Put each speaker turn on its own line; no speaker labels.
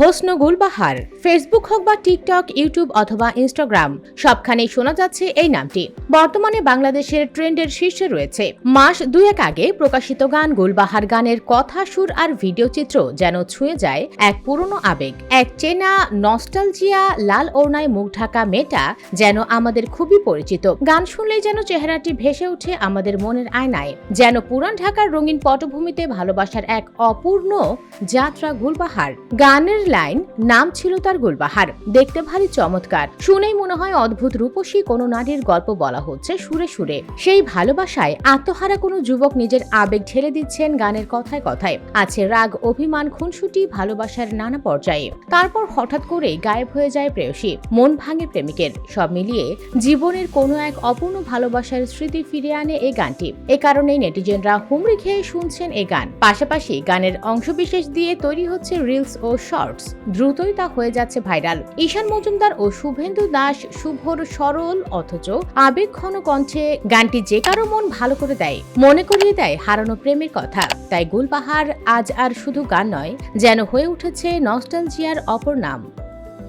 Hossain Gulbahar Facebook হোক বা TikTok YouTube অথবা ইনস্টাগ্রাম সবখানেই শোনা যাচ্ছে এই নামটি। বর্তমানে বাংলাদেশের ট্রেন্ডের শীর্ষে রয়েছে। মাস দুয়েক আগে প্রকাশিত গান গুলবাহার গানের কথা, সুর আর ভিডিও চিত্র যেন ছুঁয়ে যায় এক পুরনো আবেগ। এক চেনা নস্টালজিয়া লাল ওড়নায় মুখ ঢাকা মেটা যেন আমাদের খুবই পরিচিত। গান শুনলেই যেন চেহারাটি ভেসে ওঠে আমাদের মনের আয়নায়। যেন পুরান ঢাকার রঙিন পটভূমিতে ভালোবাসার এক অপূর্ণ যাত্রা গুলবাহার গানের লাইন, নাম ছিল তার গুলবাহার। দেখতে ভারী চমৎকার। শুনেই মনে হয় অদ্ভুত রূপসী কোনো নারীর গল্প বলা হচ্ছে সুরে সুরে। সেই ভালোবাসায় আত্মহারা কোনো যুবক নিজের আবেগ ঢেলে দিচ্ছেন গানের কথায় কথায়। আছে রাগ, অভিমান, খুনসুটি, ভালোবাসার নানা পর্যায়ে। তারপর হঠাৎ করে গায়েব হয়ে যায় প্রেয়সী, মন ভাঙে প্রেমিকের। সব মিলিয়ে জীবনের কোনো এক অপূর্ণ ভালোবাসার স্মৃতি ফিরে আনে এই গানটি। এ কারণেই নেটিজেনরা হুমড়ি খেয়ে শুনছেন এ গান। পাশাপাশি গানের অংশবিশেষ দিয়ে তৈরি হচ্ছে রিলস ও শর্টস দ্রুতই তা হয়ে যাচ্ছে ভাইরাল। ঈশান মজুমদার ও শুভেন্দু দাস শুভর সরল, অথচ আবেগ ঘন কণ্ঠে গানটি যে কারও মন ভালো করে দেয়, মনে করিয়ে দেয় হারানো প্রেমের কথা। তাই গুলপাহাড় আজ আর শুধু গান নয়, যেন হয়ে উঠেছে নস্টালজিয়ার অপর নাম।